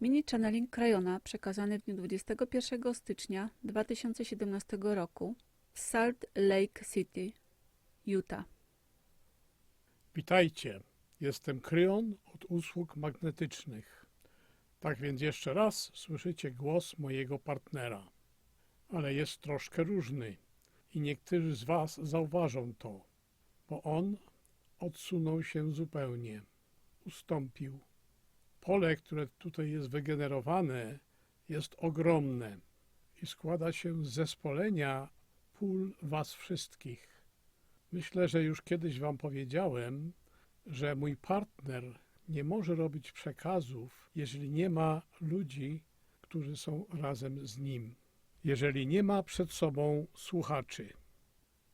Mini channeling Krajona przekazany w dniu 21 stycznia 2017 roku w Salt Lake City, Utah. Witajcie, jestem Kryon od usług magnetycznych. Tak więc jeszcze raz słyszycie głos mojego partnera, ale jest troszkę różny i niektórzy z Was zauważą to, bo on odsunął się zupełnie, ustąpił. Pole, które tutaj jest wygenerowane, jest ogromne i składa się z zespolenia pól Was wszystkich. Myślę, że już kiedyś Wam powiedziałem, że mój partner nie może robić przekazów, jeżeli nie ma ludzi, którzy są razem z nim. Jeżeli nie ma przed sobą słuchaczy.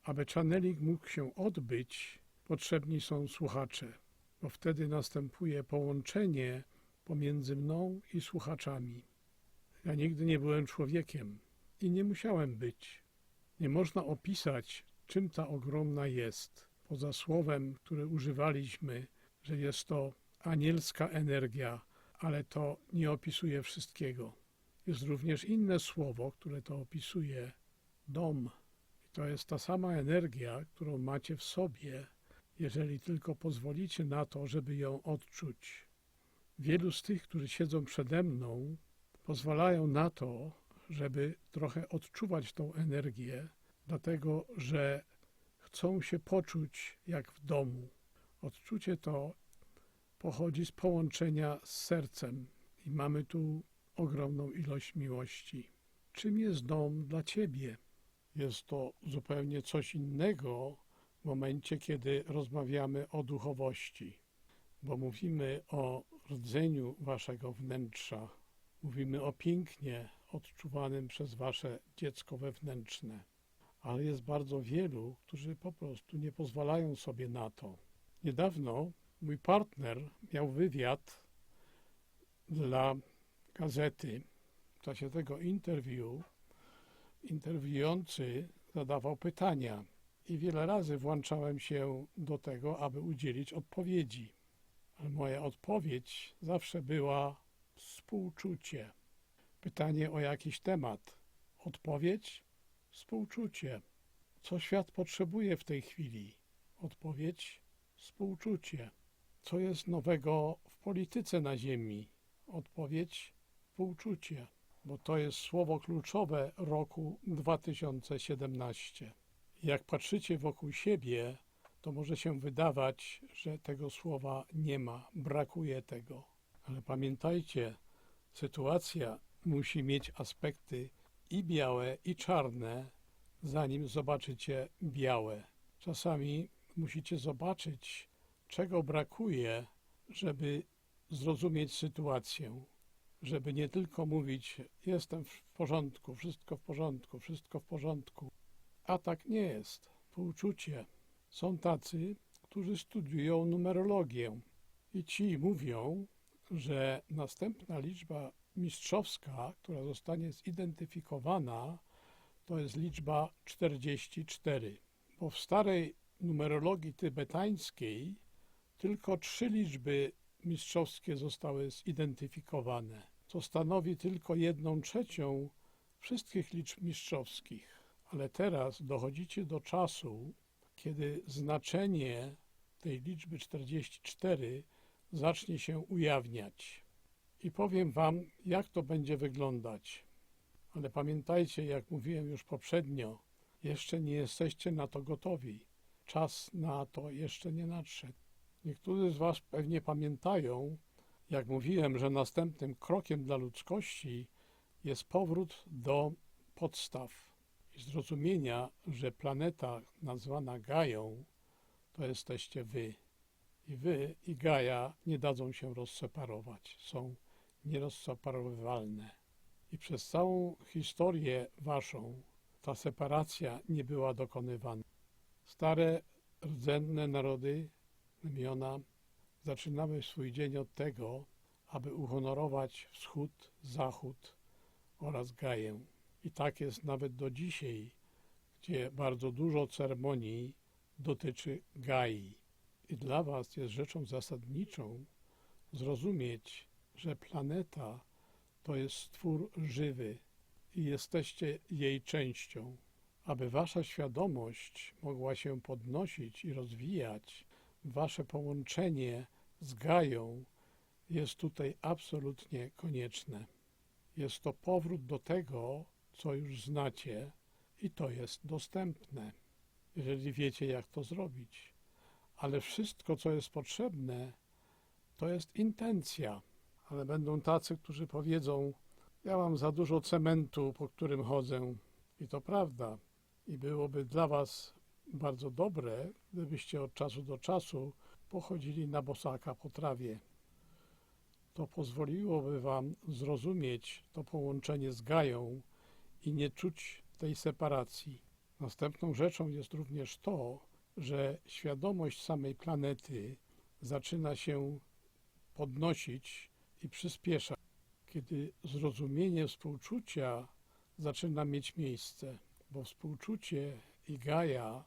Aby channeling mógł się odbyć, potrzebni są słuchacze, bo wtedy następuje połączenie pomiędzy mną i słuchaczami. Ja nigdy nie byłem człowiekiem i nie musiałem być. Nie można opisać, czym ta ogromna jest, poza słowem, które używaliśmy, że jest to anielska energia, ale to nie opisuje wszystkiego. Jest również inne słowo, które to opisuje dom. I to jest ta sama energia, którą macie w sobie, jeżeli tylko pozwolicie na to, żeby ją odczuć. Wielu z tych, którzy siedzą przede mną, pozwalają na to, żeby trochę odczuwać tą energię, dlatego że chcą się poczuć jak w domu. Odczucie to pochodzi z połączenia z sercem i mamy tu ogromną ilość miłości. Czym jest dom dla Ciebie? Jest to zupełnie coś innego w momencie, kiedy rozmawiamy o duchowości, bo mówimy o rdzeniu Waszego wnętrza, mówimy o pięknie odczuwanym przez Wasze dziecko wewnętrzne ale jest bardzo wielu, którzy po prostu nie pozwalają sobie na to. Niedawno mój partner miał wywiad dla gazety. W czasie tego interwiu interwiujący zadawał pytania i wiele razy włączałem się do tego, aby udzielić odpowiedzi. Moja odpowiedź zawsze była współczucie. Pytanie o jakiś temat. Odpowiedź Współczucie. Co świat potrzebuje w tej chwili? Odpowiedź: współczucie. Co jest nowego w polityce na Ziemi? Odpowiedź: współczucie, bo to jest słowo kluczowe roku 2017. Jak patrzycie wokół siebie, to może się wydawać, że tego słowa nie ma, brakuje tego. Ale pamiętajcie, sytuacja musi mieć aspekty i białe, i czarne, zanim zobaczycie białe. Czasami musicie zobaczyć, czego brakuje, żeby zrozumieć sytuację. Żeby nie tylko mówić, jestem w porządku, wszystko w porządku, wszystko w porządku. A tak nie jest. Półczucie. Są tacy, którzy studiują numerologię i ci mówią, że następna liczba mistrzowska, która zostanie zidentyfikowana, to jest liczba 44, bo w starej numerologii tybetańskiej tylko trzy liczby mistrzowskie zostały zidentyfikowane, co stanowi tylko jedną trzecią wszystkich liczb mistrzowskich. Ale teraz dochodzicie do czasu, kiedy znaczenie tej liczby 44 zacznie się ujawniać i powiem Wam, jak to będzie wyglądać. Ale pamiętajcie, jak mówiłem już poprzednio, jeszcze nie jesteście na to gotowi. Czas na to jeszcze nie nadszedł. Niektórzy z Was pewnie pamiętają, jak mówiłem, że następnym krokiem dla ludzkości jest powrót do podstaw zrozumienia, że planeta nazwana Gają to jesteście Wy. I Wy i Gaja nie dadzą się rozseparować. Są nierozseparowywalne. I przez całą historię waszą ta separacja nie była dokonywana. Stare, rdzenne narody, plemiona zaczynały swój dzień od tego, aby uhonorować wschód, zachód oraz Gaję. I tak jest nawet do dzisiaj, gdzie bardzo dużo ceremonii dotyczy Gai. I dla Was jest rzeczą zasadniczą zrozumieć, że planeta to jest stwór żywy i jesteście jej częścią. Aby wasza świadomość mogła się podnosić i rozwijać, wasze połączenie z Gają jest tutaj absolutnie konieczne. Jest to powrót do tego, co już znacie i to jest dostępne, jeżeli wiecie, jak to zrobić. Ale wszystko, co jest potrzebne, to jest intencja. Ale będą tacy, którzy powiedzą: Ja mam za dużo cementu, po którym chodzę. I to prawda. I byłoby dla Was bardzo dobre, gdybyście od czasu do czasu pochodzili na bosaka po trawie. To pozwoliłoby Wam zrozumieć to połączenie z Gają i nie czuć tej separacji. Następną rzeczą jest również to, że świadomość samej planety zaczyna się podnosić i przyspiesza, kiedy zrozumienie współczucia zaczyna mieć miejsce, bo współczucie i Gaja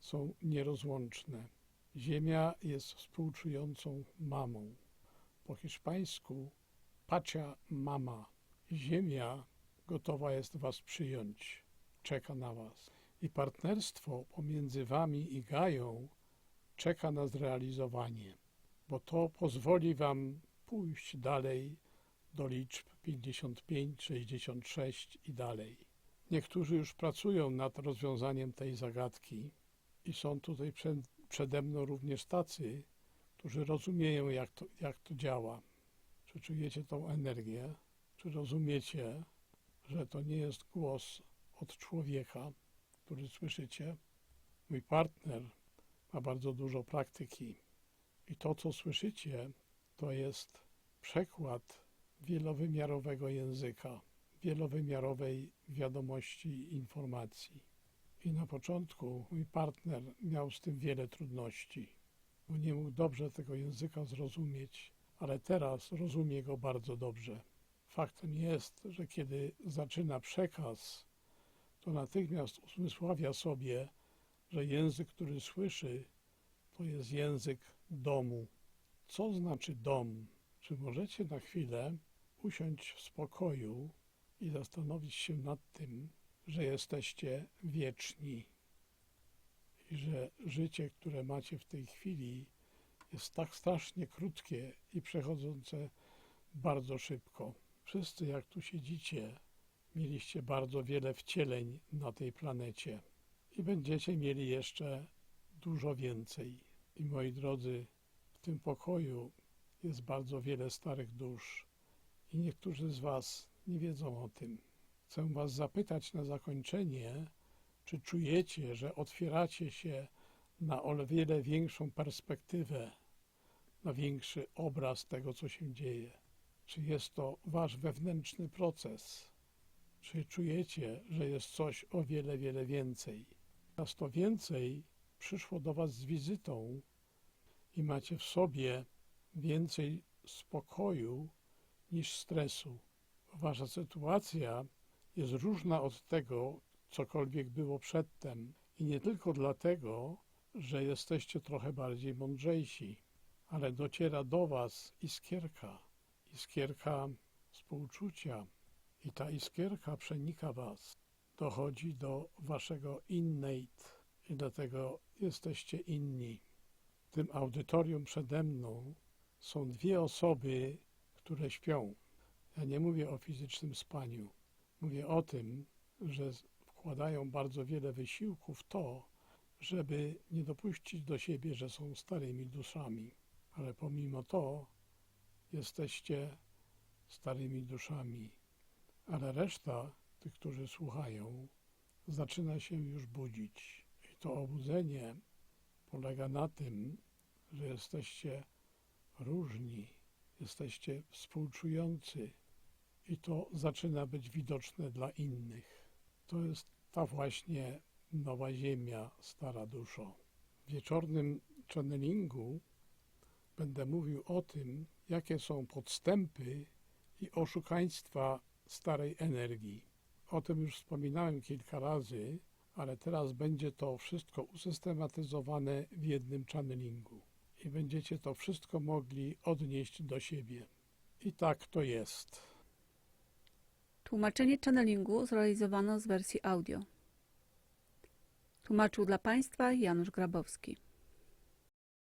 są nierozłączne. Ziemia jest współczującą mamą. Po hiszpańsku pacia mama. Ziemia gotowa jest Was przyjąć, czeka na Was. I partnerstwo pomiędzy Wami i Gają czeka na zrealizowanie, bo to pozwoli Wam pójść dalej do liczb 55, 66 i dalej. Niektórzy już pracują nad rozwiązaniem tej zagadki i są tutaj przed, przede mną również tacy, którzy rozumieją, jak to, jak to działa. Czy czujecie tą energię? Czy rozumiecie, że to nie jest głos od człowieka, który słyszycie? Mój partner ma bardzo dużo praktyki i to, co słyszycie, to jest przekład wielowymiarowego języka, wielowymiarowej wiadomości i informacji. I na początku mój partner miał z tym wiele trudności, bo nie mógł dobrze tego języka zrozumieć, ale teraz rozumie go bardzo dobrze. Faktem jest, że kiedy zaczyna przekaz, to natychmiast uzmysławia sobie, że język, który słyszy, to jest język domu. Co znaczy dom? Czy możecie na chwilę usiąść w spokoju i zastanowić się nad tym, że jesteście wieczni i że życie, które macie w tej chwili, jest tak strasznie krótkie i przechodzące bardzo szybko. Wszyscy, jak tu siedzicie, mieliście bardzo wiele wcieleń na tej planecie i będziecie mieli jeszcze dużo więcej. I moi drodzy, w tym pokoju jest bardzo wiele starych dusz i niektórzy z Was nie wiedzą o tym. Chcę Was zapytać na zakończenie, czy czujecie, że otwieracie się na o wiele większą perspektywę, na większy obraz tego, co się dzieje? Czy jest to Wasz wewnętrzny proces? Czy czujecie, że jest coś o wiele, wiele więcej? Teraz to więcej przyszło do Was z wizytą i macie w sobie więcej spokoju niż stresu. Wasza sytuacja jest różna od tego, cokolwiek było przedtem. I nie tylko dlatego, że jesteście trochę bardziej mądrzejsi, ale dociera do Was iskierka, iskierka współczucia. I ta iskierka przenika Was, dochodzi do Waszego innate i dlatego jesteście inni. W tym audytorium przede mną są dwie osoby, które śpią. Ja nie mówię o fizycznym spaniu. Mówię o tym, że wkładają bardzo wiele wysiłku w to, żeby nie dopuścić do siebie, że są starymi duszami. Ale pomimo to jesteście starymi duszami. Ale reszta tych, którzy słuchają, zaczyna się już budzić. I to obudzenie polega na tym, że jesteście różni, jesteście współczujący i to zaczyna być widoczne dla innych. To jest ta właśnie nowa ziemia, stara duszo. W wieczornym channelingu będę mówił o tym, jakie są podstępy i oszukaństwa starej energii. O tym już wspominałem kilka razy, ale teraz będzie to wszystko usystematyzowane w jednym channelingu i będziecie to wszystko mogli odnieść do siebie. I tak to jest. Tłumaczenie channelingu zrealizowano z wersji audio. Tłumaczył dla Państwa Janusz Grabowski.